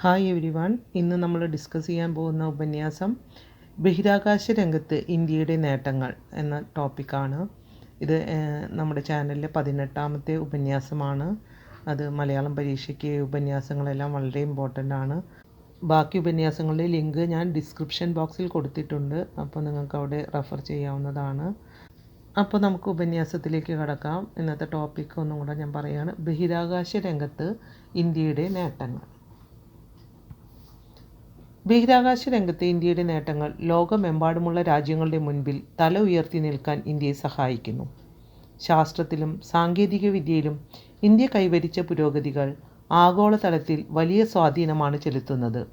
Hi every one ഇന്ന് നമ്മൾ discuss ചെയ്യാൻ പോകുന്ന ഉപന്യാസം ബഹിരാകാശ രംഗത്ത് ഇന്ത്യയുടെ നേട്ടങ്ങൾ എന്ന ടോപ്പിക്കാണ് ഇത് നമ്മുടെ ചാനലിലെ പതിനെട്ടാമത്തെ ഉപന്യാസമാണ്. അത് മലയാളം പരീക്ഷയ്ക്ക് ഉപന്യാസങ്ങളെല്ലാം വളരെ ഇമ്പോർട്ടന്റ് ആണ്. ബാക്കി ഉപന്യാസങ്ങളുടെ ലിങ്ക് ഞാൻ ഡിസ്ക്രിപ്ഷൻ ബോക്സിൽ കൊടുത്തിട്ടുണ്ട്. അപ്പോൾ നിങ്ങൾക്ക് അവിടെ റെഫർ ചെയ്യാവുന്നതാണ്. അപ്പോൾ നമുക്ക് ഉപന്യാസത്തിലേക്ക് കടക്കാം. ഇന്നത്തെ ടോപ്പിക് ഒന്നും കൂടെ ഞാൻ പറയുകയാണ് ബഹിരാകാശ രംഗത്ത് ഇന്ത്യയുടെ നേട്ടങ്ങൾ. ബഹിരാകാശ രംഗത്തെ ഇന്ത്യയുടെ നേട്ടങ്ങൾ ലോകമെമ്പാടുമുള്ള രാജ്യങ്ങളുടെ മുൻപിൽ തല ഉയർത്തി നിൽക്കാൻ ഇന്ത്യയെ സഹായിക്കുന്നു. ശാസ്ത്രത്തിലും സാങ്കേതിക വിദ്യയിലും ഇന്ത്യ കൈവരിച്ച പുരോഗതികൾ ആഗോളതലത്തിൽ വലിയ സ്വാധീനമാണ് ചെലുത്തുന്നത്.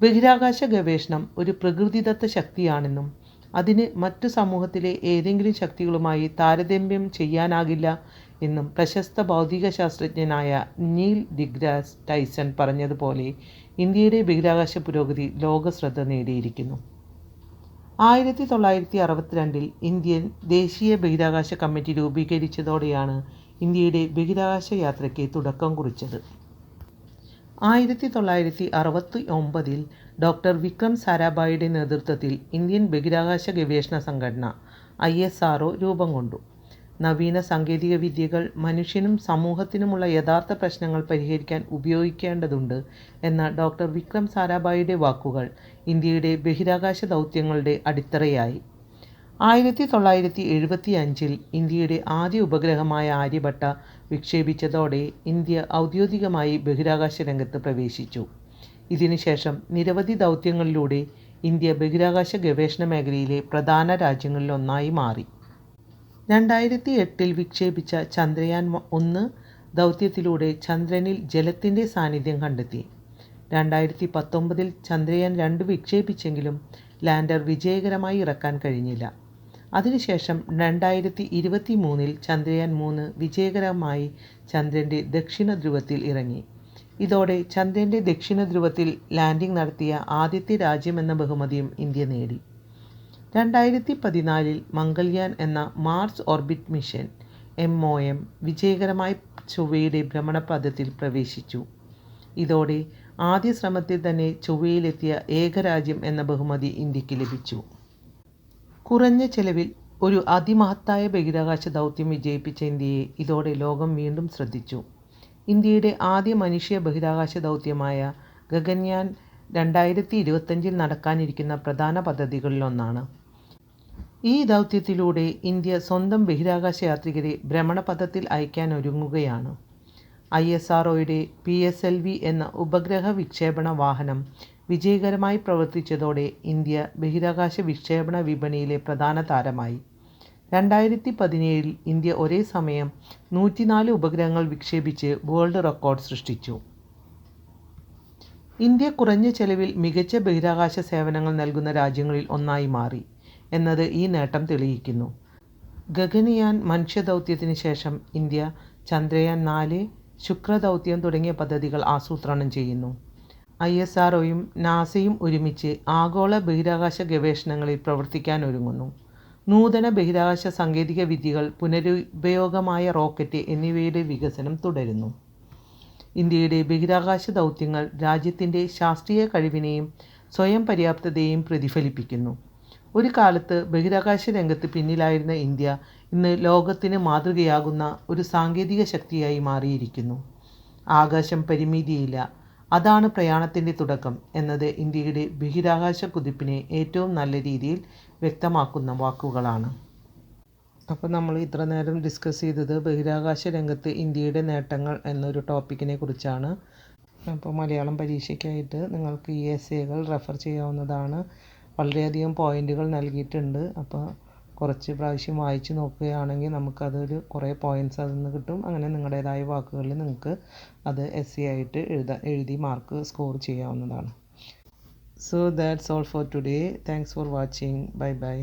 ബഹിരാകാശ ഗവേഷണം ഒരു പ്രകൃതിദത്ത ശക്തിയാണെന്നും അതിന് മറ്റു സമൂഹത്തിലെ ഏതെങ്കിലും ശക്തികളുമായി താരതമ്യം ചെയ്യാനാകില്ല എന്നും പ്രശസ്ത ഭൗതിക ശാസ്ത്രജ്ഞനായ നീൽ ഡിഗ്രാസ് ടൈസൺ പറഞ്ഞതുപോലെ ഇന്ത്യയുടെ ബഹിരാകാശ പുരോഗതി ലോകശ്രദ്ധ നേടിയിരിക്കുന്നു. ആയിരത്തി തൊള്ളായിരത്തി അറുപത്തിരണ്ടിൽ ഇന്ത്യൻ ദേശീയ ബഹിരാകാശ കമ്മിറ്റി രൂപീകരിച്ചതോടെയാണ് ഇന്ത്യയുടെ ബഹിരാകാശ യാത്രയ്ക്ക് തുടക്കം കുറിച്ചത്. ആയിരത്തി തൊള്ളായിരത്തി അറുപത്തി ഒമ്പതിൽ ഡോക്ടർ വിക്രം സാരാഭായിയുടെ നേതൃത്വത്തിൽ ഇന്ത്യൻ ബഹിരാകാശ ഗവേഷണ സംഘടന ഐ എസ് ആർ രൂപം കൊണ്ടു. നവീന സാങ്കേതിക വിദ്യകൾ മനുഷ്യനും സമൂഹത്തിനുമുള്ള യഥാർത്ഥ പ്രശ്നങ്ങൾ പരിഹരിക്കാൻ ഉപയോഗിക്കേണ്ടതുണ്ട് എന്ന ഡോക്ടർ വിക്രം സാരാഭായിയുടെ വാക്കുകൾ ഇന്ത്യയുടെ ബഹിരാകാശ ദൗത്യങ്ങളുടെ അടിത്തറയായി. ആയിരത്തി തൊള്ളായിരത്തി എഴുപത്തി അഞ്ചിൽ ഇന്ത്യയുടെ ആദ്യ ഉപഗ്രഹമായ ആര്യഭട്ട വിക്ഷേപിച്ചതോടെ ഇന്ത്യ ഔദ്യോഗികമായി ബഹിരാകാശ രംഗത്ത് പ്രവേശിച്ചു. ഇതിനുശേഷം നിരവധി ദൗത്യങ്ങളിലൂടെ ഇന്ത്യ ബഹിരാകാശ ഗവേഷണ മേഖലയിലെ പ്രധാന രാജ്യങ്ങളിലൊന്നായി മാറി. രണ്ടായിരത്തി എട്ടിൽ വിക്ഷേപിച്ച ചന്ദ്രയാൻ ഒന്ന് ദൗത്യത്തിലൂടെ ചന്ദ്രനിൽ ജലത്തിന്റെ സാന്നിധ്യം കണ്ടെത്തി. രണ്ടായിരത്തി പത്തൊമ്പതിൽ ചന്ദ്രയാൻ രണ്ട് വിക്ഷേപിച്ചെങ്കിലും ലാൻഡർ വിജയകരമായി ഇറക്കാൻ കഴിഞ്ഞില്ല. അതിനുശേഷം രണ്ടായിരത്തി ഇരുപത്തി മൂന്നിൽ ചന്ദ്രയാൻ മൂന്ന് വിജയകരമായി ചന്ദ്രന്റെ ദക്ഷിണ ധ്രുവത്തിൽ ഇറങ്ങി. ഇതോടെ ചന്ദ്രന്റെ ദക്ഷിണ ധ്രുവത്തിൽ ലാൻഡിംഗ് നടത്തിയ ആദ്യത്തെ രാജ്യമെന്ന ബഹുമതിയും ഇന്ത്യ നേടി. രണ്ടായിരത്തി പതിനാലിൽ മംഗൾയാൻ എന്ന Mars orbit mission M O M വിജയകരമായി ചൊവ്വയുടെ ഭ്രമണപഥത്തിൽ പ്രവേശിച്ചു. ഇതോടെ ആദ്യ ശ്രമത്തിൽ തന്നെ ചൊവ്വയിലെത്തിയ ഏകരാജ്യം എന്ന ബഹുമതി ഇന്ത്യയ്ക്ക് ലഭിച്ചു. കുറഞ്ഞ ചെലവിൽ ഒരു അതിമഹത്തായ ബഹിരാകാശ ദൗത്യം വിജയിപ്പിച്ച ഇന്ത്യയെ ഇതോടെ ലോകം വീണ്ടും ശ്രദ്ധിച്ചു. ഇന്ത്യയുടെ ആദ്യ മനുഷ്യ ബഹിരാകാശ ദൗത്യമായ ഗഗൻയാൻ രണ്ടായിരത്തി ഇരുപത്തഞ്ചിൽ നടക്കാനിരിക്കുന്ന പ്രധാന പദ്ധതികളിലൊന്നാണ്. ഈ ദൗത്യത്തിലൂടെ ഇന്ത്യ സ്വന്തം ബഹിരാകാശ യാത്രികരെ ഭ്രമണപഥത്തിൽ അയക്കാൻ ഒരുങ്ങുകയാണ്. I S R P S L V എന്ന ഉപഗ്രഹ വിക്ഷേപണ വാഹനം വിജയകരമായി പ്രവർത്തിച്ചതോടെ ഇന്ത്യ ബഹിരാകാശ വിക്ഷേപണ വിപണിയിലെ പ്രധാന താരമായി. രണ്ടായിരത്തി പതിനേഴിൽ ഇന്ത്യ ഒരേ സമയം നൂറ്റിനാല് ഉപഗ്രഹങ്ങൾ വിക്ഷേപിച്ച് വേൾഡ് റെക്കോർഡ് സൃഷ്ടിച്ചു. ഇന്ത്യ കുറഞ്ഞ ചെലവിൽ മികച്ച ബഹിരാകാശ സേവനങ്ങൾ നൽകുന്ന രാജ്യങ്ങളിൽ ഒന്നായി മാറി എന്നത് ഈ നേട്ടം തെളിയിക്കുന്നു. ഗഗനയാൻ മനുഷ്യദൗത്യത്തിന് ശേഷം ഇന്ത്യ ചന്ദ്രയാൻ നാല് ശുക്രദൗത്യം തുടങ്ങിയ പദ്ധതികൾ ആസൂത്രണം ചെയ്യുന്നു. ഐ എസ് ആർഒയും നാസയും ഒരുമിച്ച് ആഗോള ബഹിരാകാശ ഗവേഷണങ്ങളിൽ പ്രവർത്തിക്കാനൊരുങ്ങുന്നു. നൂതന ബഹിരാകാശ സാങ്കേതിക വിദ്യകൾ പുനരുപയോഗമായ റോക്കറ്റ് എന്നിവയുടെ വികസനം തുടരുന്നു. ഇന്ത്യയുടെ ബഹിരാകാശ ദൗത്യങ്ങൾ രാജ്യത്തിന്റെ ശാസ്ത്രീയ കഴിവിനെയും സ്വയം പര്യാപ്തതയെയും പ്രതിഫലിപ്പിക്കുന്നു. ഒരു കാലത്ത് ബഹിരാകാശ രംഗത്ത് പിന്നിലായിരുന്ന ഇന്ത്യ ഇന്ന് ലോകത്തിന് മാതൃകയാകുന്ന ഒരു സാങ്കേതിക ശക്തിയായി മാറിയിരിക്കുന്നു. ആകാശം പരിമിതിയില്ല അതാണ് പ്രയാണത്തിന്റെ തുടക്കം എന്നത് ഇന്ത്യയുടെ ബഹിരാകാശ കുതിപ്പിനെ ഏറ്റവും നല്ല രീതിയിൽ വ്യക്തമാക്കുന്ന വാക്കുകളാണ്. അപ്പോൾ നമ്മൾ ഇത്ര നേരം ഡിസ്കസ് ചെയ്തത് ബഹിരാകാശ രംഗത്ത് ഇന്ത്യയുടെ നേട്ടങ്ങൾ എന്നൊരു ടോപ്പിക്കിനെ കുറിച്ചാണ്. അപ്പോൾ മലയാളം പരീക്ഷയ്ക്കായിട്ട് നിങ്ങൾക്ക് ഈ എസ് എകൾ റെഫർ ചെയ്യാവുന്നതാണ്. വളരെയധികം പോയിന്റുകൾ നൽകിയിട്ടുണ്ട്. അപ്പോൾ കുറച്ച് പ്രാവശ്യം വായിച്ച് നോക്കുകയാണെങ്കിൽ നമുക്കതൊരു കുറേ പോയിന്റ്സ് അതിൽ നിന്ന് കിട്ടും. അങ്ങനെ നിങ്ങളുടേതായ വാക്കുകളിൽ നിങ്ങൾക്ക് അത് എസ് സി ആയിട്ട് എഴുതാ എഴുതി മാർക്ക് സ്കോർ ചെയ്യാവുന്നതാണ്. So that's all for today thanks for watching bye bye